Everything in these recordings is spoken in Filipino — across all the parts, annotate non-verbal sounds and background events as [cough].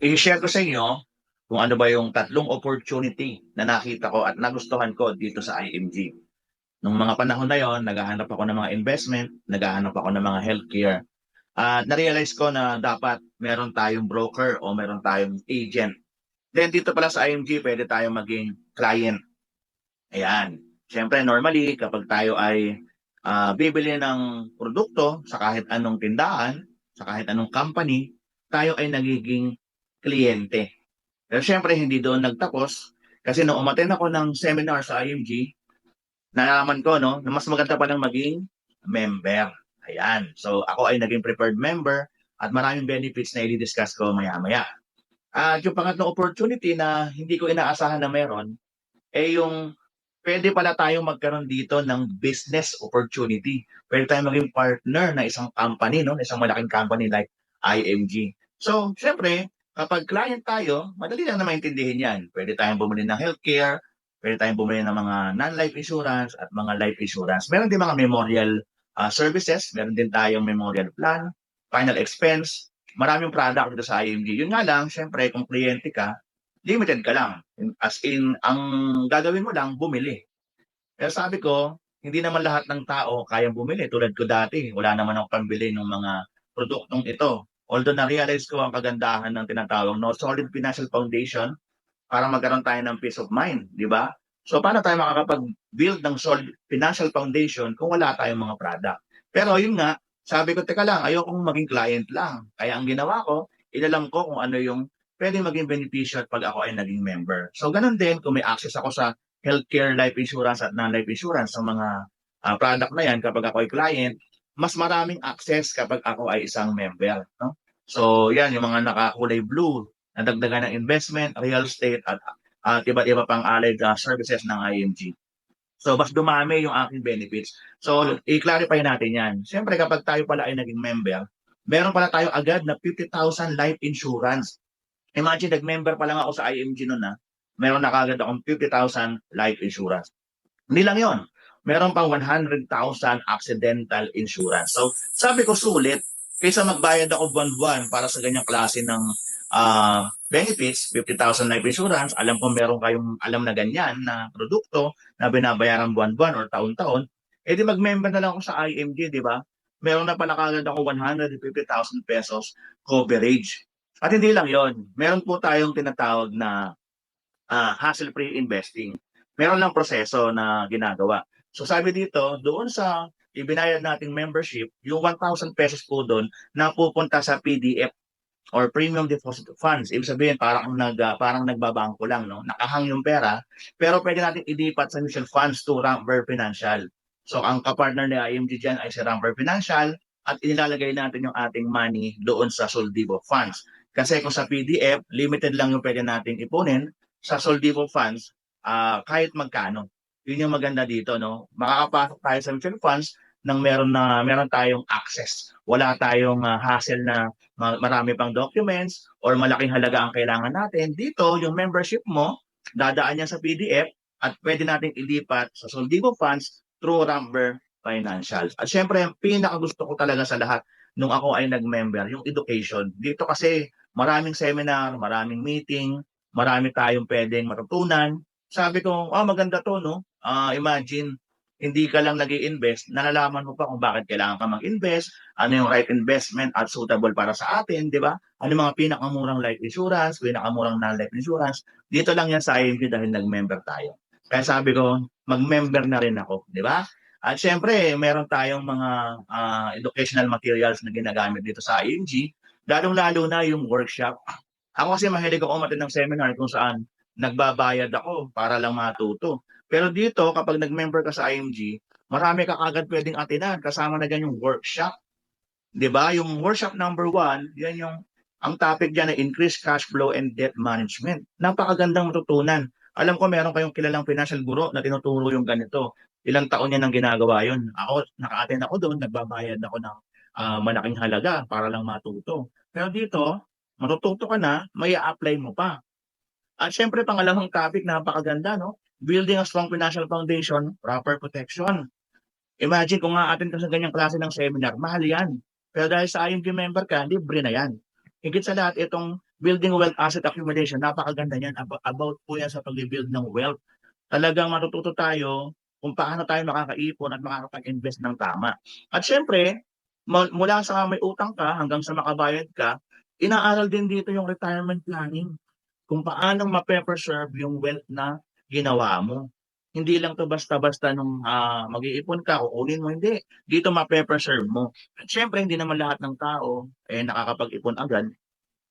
I-share ko sa inyo kung ano ba yung tatlong opportunity na nakita ko at nagustuhan ko dito sa IMG. Nung mga panahon na yon, naghahanap ako ng mga investment, naghahanap ako ng mga healthcare. At na-realize ko na dapat meron tayong broker o meron tayong agent. Then dito pala sa IMG, pwede tayong maging client. Ayan. Siyempre, normally, kapag tayo ay ah, bibili ng produkto sa kahit anong tindahan, sa kahit anong company, tayo ay nagiging kliyente. Pero syempre, hindi doon nagtapos. Kasi nung umaten ako ng seminar sa IMG, nalaman ko no, na mas maganda pa ng maging member. Ayan. So ako ay naging preferred member at maraming benefits na i-discuss ko maya-maya. At yung pangatlong opportunity na hindi ko inaasahan na meron, eh yung pwede pala tayong magkaroon dito ng business opportunity. Pwede tayong maging partner na isang company, no? isang malaking company like IMG. So, syempre, kapag client tayo, madali lang na maintindihin yan. Pwede tayong bumili ng healthcare, pwede tayong bumili ng mga non-life insurance at mga life insurance. Meron din mga memorial uh, services, meron din tayong memorial plan, final expense, maraming product dito sa IMG. Yun nga lang, syempre, kung kliyente ka, limited ka lang. As in, ang gagawin mo lang, bumili. Pero sabi ko, hindi naman lahat ng tao kayang bumili. Tulad ko dati, wala naman ako pambili ng mga produktong ito. Although na-realize ko ang kagandahan ng tinatawag no solid financial foundation para magkaroon tayo ng peace of mind, di ba? So paano tayo makakapag-build ng solid financial foundation kung wala tayong mga product? Pero yun nga, sabi ko, teka lang, ayokong maging client lang. Kaya ang ginawa ko, inalam ko kung ano yung pwede maging beneficial pag ako ay naging member. So ganun din, kung may access ako sa healthcare, life insurance at non-life insurance sa mga uh, product na yan kapag ako ay client, mas maraming access kapag ako ay isang member. No? So yan, yung mga nakakulay blue, nadagdagan ng investment, real estate, at, at iba't iba pang allied uh, services ng IMG. So, mas dumami yung aking benefits. So, i-clarify natin yan. Siyempre, kapag tayo pala ay naging member, meron pala tayo agad na 50,000 life insurance. Imagine, nag-member pa lang ako sa IMG noon na, meron na kagad akong 50,000 life insurance. Hindi lang yon meron pang 100,000 accidental insurance. So, sabi ko sulit, kaysa magbayad ako buwan-buwan para sa ganyang klase ng uh, benefits, 50,000 life insurance, alam ko meron kayong alam na ganyan na produkto na binabayaran buwan-buwan or taon-taon, eh di mag-member na lang ako sa IMG, di ba? Meron na pala kagad ako 150,000 pesos coverage. At hindi lang yon meron po tayong tinatawag na uh, hassle-free investing. Meron lang proseso na ginagawa. So sabi dito, doon sa ibinayad nating membership, yung 1,000 pesos po doon napupunta sa PDF or premium deposit funds. Ibig sabihin parang nag uh, parang nagbabangko lang no. Nakahang yung pera, pero pwede natin ilipat sa mutual funds to Ramper Financial. So ang kapartner ni IMG diyan ay si Ramper Financial at inilalagay natin yung ating money doon sa Soldivo funds. Kasi kung sa PDF, limited lang yung pwede nating ipunin sa Soldivo funds uh, kahit magkano. Yun yung maganda dito, no? Makakapasok tayo sa mutual funds nang meron na meron tayong access. Wala tayong uh, hassle na marami pang documents or malaking halaga ang kailangan natin. Dito, yung membership mo, dadaan niya sa PDF at pwede nating ilipat sa Soldivo Funds through Rumber Financial. At syempre, ang pinakagusto ko talaga sa lahat nung ako ay nag-member, yung education. Dito kasi maraming seminar, maraming meeting, marami tayong pwedeng matutunan. Sabi ko, ah, maganda to, no? uh, imagine, hindi ka lang nag invest nalalaman mo pa kung bakit kailangan ka mag-invest, ano yung right investment at suitable para sa atin, di ba? Ano mga pinakamurang life insurance, pinakamurang non-life insurance. Dito lang yan sa IMG dahil nag-member tayo. Kaya sabi ko, mag-member na rin ako, di ba? At syempre, meron tayong mga uh, educational materials na ginagamit dito sa IMG, lalong-lalo na yung workshop. Ako kasi mahilig ako umatin ng seminar kung saan nagbabayad ako para lang matuto. Pero dito, kapag nag-member ka sa IMG, marami ka agad pwedeng atinan. Kasama na dyan yung workshop. Ba? Yung workshop number one, yan yung, ang topic dyan ay increase cash flow and debt management. Napakagandang matutunan. Alam ko meron kayong kilalang financial guru na tinuturo yung ganito. Ilang taon niya nang ginagawa yun. Ako, naka-attend ako doon, nagbabayad ako ng uh, malaking halaga para lang matuto. Pero dito, matututo ka na, may apply mo pa. At syempre, pangalawang topic, napakaganda, no? building a strong financial foundation, proper protection. Imagine kung nga atin ka sa ganyang klase ng seminar, mahal yan. Pero dahil sa IMG member ka, libre na yan. Higit sa lahat, itong building wealth asset accumulation, napakaganda niyan. Abo- About po yan sa pag-build ng wealth. Talagang matututo tayo kung paano tayo makakaipon at makakapag-invest ng tama. At syempre, mula sa may utang ka hanggang sa makabayad ka, inaaral din dito yung retirement planning. Kung paano ma-preserve yung wealth na ginawa mo. Hindi lang to basta-basta nung ah, mag-iipon ka, kukunin mo, hindi. Dito ma-preserve mo. At syempre, hindi naman lahat ng tao eh, nakakapag-ipon agad.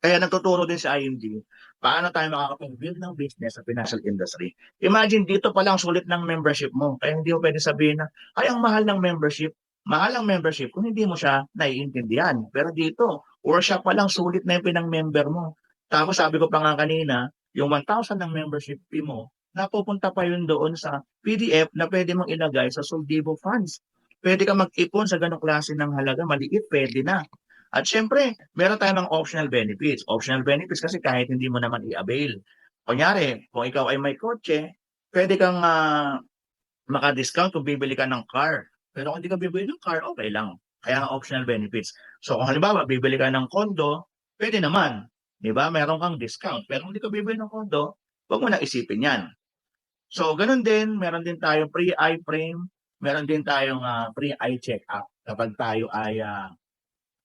Kaya nagtuturo din sa IMG, paano tayo makakapag-build ng business sa financial industry. Imagine, dito pa lang sulit ng membership mo. Kaya hindi mo pwede sabihin na, ay, ang mahal ng membership. Mahal ang membership kung hindi mo siya naiintindihan. Pero dito, workshop pa lang sulit na yung pinang-member mo. Tapos sabi ko pa nga kanina, yung 1,000 ng membership fee mo, napupunta pa yun doon sa PDF na pwede mong ilagay sa Soldivo Funds. Pwede ka mag-ipon sa ganong klase ng halaga, maliit, pwede na. At syempre, meron tayong mga optional benefits. Optional benefits kasi kahit hindi mo naman i-avail. Kunyari, kung ikaw ay may kotse, pwede kang ah, maka-discount kung bibili ka ng car. Pero kung hindi ka bibili ng car, okay lang. Kaya optional benefits. So kung halimbawa, bibili ka ng kondo, pwede naman. Di ba? Meron kang discount. Pero hindi ka bibili ng kondo, huwag mo na isipin yan. So, ganun din, meron din tayong pre-eye frame, meron din tayong ah, pre-eye check-up kapag tayo ay ah,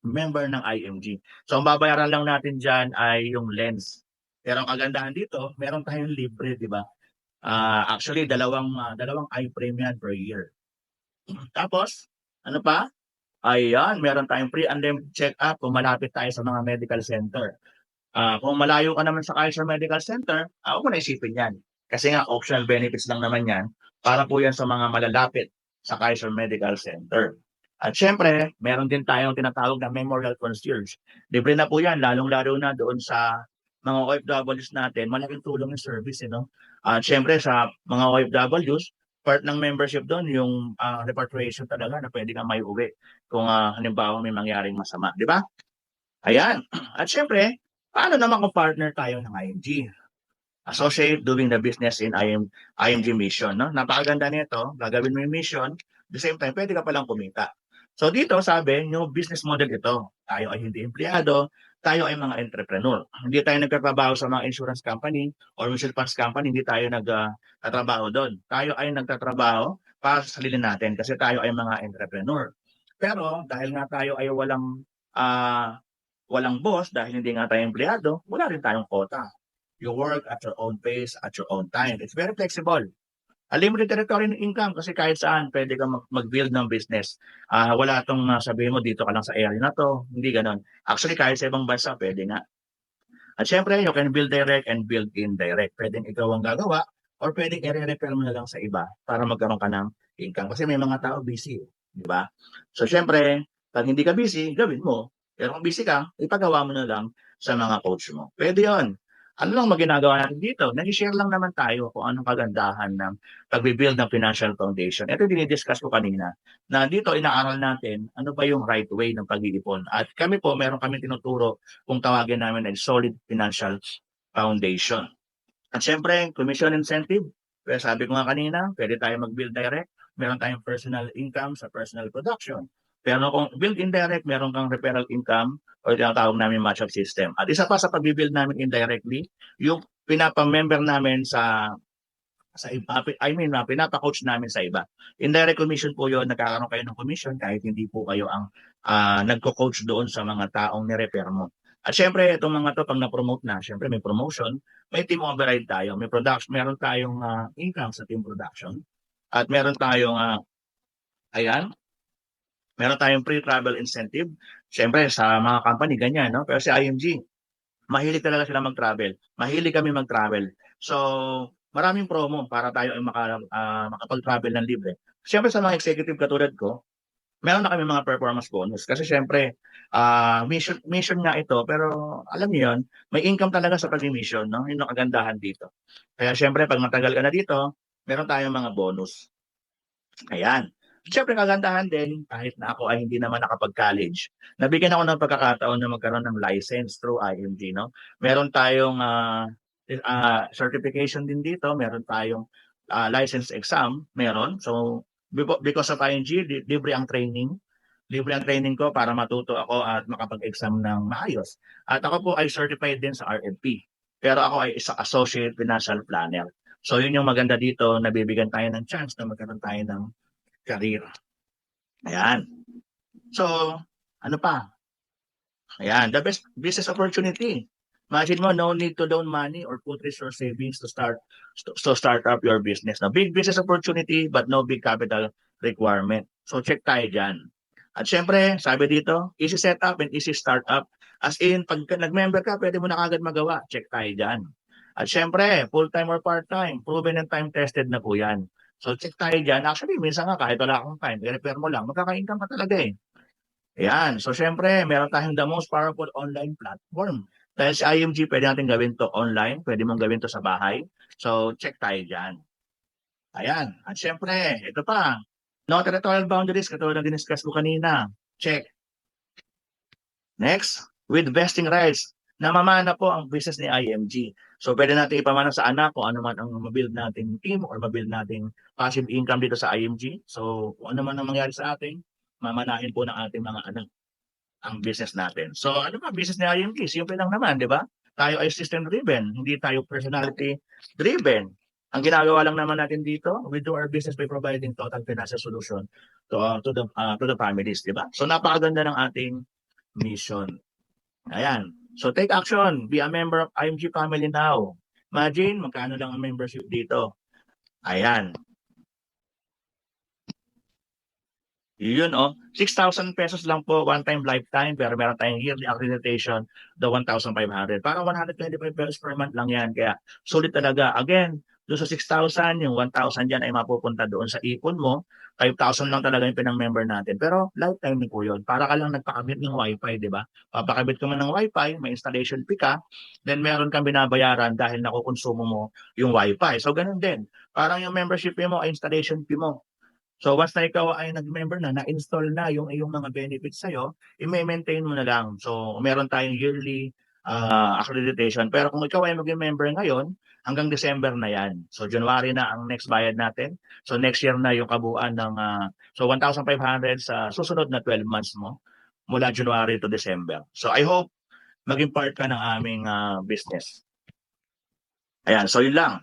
member ng IMG. So, ang babayaran lang natin dyan ay yung lens. Pero ang kagandahan dito, meron tayong libre, di ba? Ah, actually, dalawang ah, dalawang eye frame yan per year. Tapos, ano pa? Ayan, meron tayong pre and then check-up kung malapit tayo sa mga medical center. Ah, kung malayo ka naman sa Kaiser Medical Center, ah, huwag mo na isipin yan. Kasi nga, optional benefits lang naman yan para po yan sa mga malalapit sa Kaiser Medical Center. At syempre, meron din tayong tinatawag na Memorial Concierge. Libre na po yan, lalong-lalo na doon sa mga OFWs natin, malaking tulong yung service, eh, no? At syempre, sa mga OFWs, part ng membership doon, yung ah, repatriation talaga na pwede kang may uwi kung ah, halimbawa may mangyaring masama, di ba? Ayan. [clears throat] At syempre, paano naman kung partner tayo ng IMG? Associate doing the business in IM, IMG mission. No? Napakaganda nito. Gagawin mo yung mission. the same time, pwede ka palang kumita. So dito sabi, yung business model ito. Tayo ay hindi empleyado. Tayo ay mga entrepreneur. Hindi tayo nagtatrabaho sa mga insurance company or mutual funds company. Hindi tayo nagtatrabaho doon. Tayo ay nagtatrabaho para sa sarili natin kasi tayo ay mga entrepreneur. Pero dahil nga tayo ay walang ah walang boss dahil hindi nga tayo empleyado, wala rin tayong quota. You work at your own pace, at your own time. It's very flexible. Unlimited territory ng income kasi kahit saan pwede ka mag- mag-build ng business. Ah, wala itong uh, sabihin mo dito ka lang sa area na to. Hindi ganon. Actually, kahit sa ibang bansa, pwede nga. At syempre, you can build direct and build indirect. Pwedeng ikaw ang gagawa or pwedeng i-refer mo na lang sa iba para magkaroon ka ng income. Kasi may mga tao busy. Di ba? So, syempre, pag hindi ka busy, gawin mo. Pero kung busy ka, ipagawa mo na lang sa mga coach mo. Pwede yon. Ano lang maginagawa natin dito? Nag-share lang naman tayo kung anong kagandahan ng pag-build ng financial foundation. Ito dinidiscuss ko kanina na dito inaaral natin ano ba yung right way ng pag-iipon. At kami po, meron kami tinuturo kung tawagin namin ay solid financial foundation. At syempre, commission incentive. Kaya sabi ko nga kanina, pwede tayo mag-build direct. Meron tayong personal income sa personal production. Pero kung build indirect, meron kang referral income o tinatawag namin match-up system. At isa pa sa pag-build namin indirectly, yung pinapa-member namin sa sa iba, I mean, uh, pinapa-coach namin sa iba. Indirect commission po yun, nagkakaroon kayo ng commission kahit hindi po kayo ang ah, nagko-coach doon sa mga taong nirefer mo. At syempre, itong mga to, pag na-promote na, syempre may promotion, may team override tayo, may production, meron tayong ah, income sa team production, at meron tayong, ah, ayan, meron tayong pre-travel incentive. Syempre, sa mga company, ganyan, no? Pero si IMG, mahilig talaga sila mag-travel. Mahilig kami mag-travel. So, maraming promo para tayo ay maka, ah, makapag-travel ng libre. Syempre, sa mga executive katulad ko, meron na kami mga performance bonus. Kasi syempre, ah, mission, mission nga ito, pero alam niyo yun, may income talaga sa pag-mission, no? Yun ang kagandahan dito. Kaya syempre, pag matagal ka na dito, meron tayong mga bonus. Ayan. Siyempre, kagandahan din, kahit na ako ay hindi naman nakapag-college, nabigyan ako ng pagkakataon na magkaroon ng license through IMG, no? Meron tayong ah, ah, certification din dito, meron tayong ah, license exam, meron. So, because of IMG, li- libre ang training, libre ang training ko para matuto ako at makapag-exam ng maayos. At ako po ay certified din sa RFP. Pero ako ay isang associate financial planner. So yun yung maganda dito, nabibigyan tayo ng chance na magkaroon tayo ng career. Ayan. So, ano pa? Ayan, the best business opportunity. Imagine mo, no need to loan money or put resource savings to start to start up your business. Now, big business opportunity but no big capital requirement. So, check tayo dyan. At syempre, sabi dito, easy setup and easy startup. As in, pag nag-member ka, pwede mo na kagad magawa. Check tayo dyan. At syempre, full-time or part-time, proven and time-tested na po yan. So, check tayo dyan. Actually, minsan nga, kahit wala akong time, i-repair mo lang, magkaka-income ka talaga eh. Ayan. So, syempre, meron tayong the most powerful online platform. Dahil sa IMG, pwede natin gawin to online. Pwede mong gawin to sa bahay. So, check tayo dyan. Ayan. At syempre, ito pa. No territorial boundaries, katulad ng diniscuss ko kanina. Check. Next, with vesting rights. Namamana po ang business ni IMG. So, pwede natin ipamana sa anak kung ano man ang mabuild nating team or mabuild nating passive income dito sa IMG. So, kung ano man ang mangyari sa atin, mamanahin po ng ating mga anak ang business natin. So, ano ba business ni IMG? Simple lang naman, di ba? Tayo ay system driven, hindi tayo personality driven. Ang ginagawa lang naman natin dito, we do our business by providing total financial solution to uh, to the uh, to the families, di ba? So napakaganda ng ating mission. Ayan. So take action, be a member of IMG family now. Imagine magkano lang ang membership dito. Ayan. Yun oh, 6,000 pesos lang po one time lifetime pero meron tayong yearly accreditation the 1,500. Para 125 pesos per month lang yan. Kaya sulit talaga. Again, doon sa 6,000, yung 1,000 dyan ay mapupunta doon sa ipon mo. 5,000 lang talaga yung pinang-member natin. Pero lifetime din po yun. Para ka lang nagpakabit ng wifi, di ba? Papakabit ka man ng wifi, may installation fee ka, then meron kang binabayaran dahil nakukonsumo mo yung wifi. So ganun din. Parang yung membership fee mo ay installation fee mo. So once na ikaw ay nag-member na, na-install na yung iyong mga benefits sa'yo, i-maintain mo na lang. So meron tayong yearly uh, accreditation. Pero kung ikaw ay mag-member ngayon, hanggang December na yan. So January na ang next bayad natin. So next year na yung kabuuan ng uh, so 1,500 sa susunod na 12 months mo mula January to December. So I hope maging part ka ng aming uh, business. Ayan, so yun lang.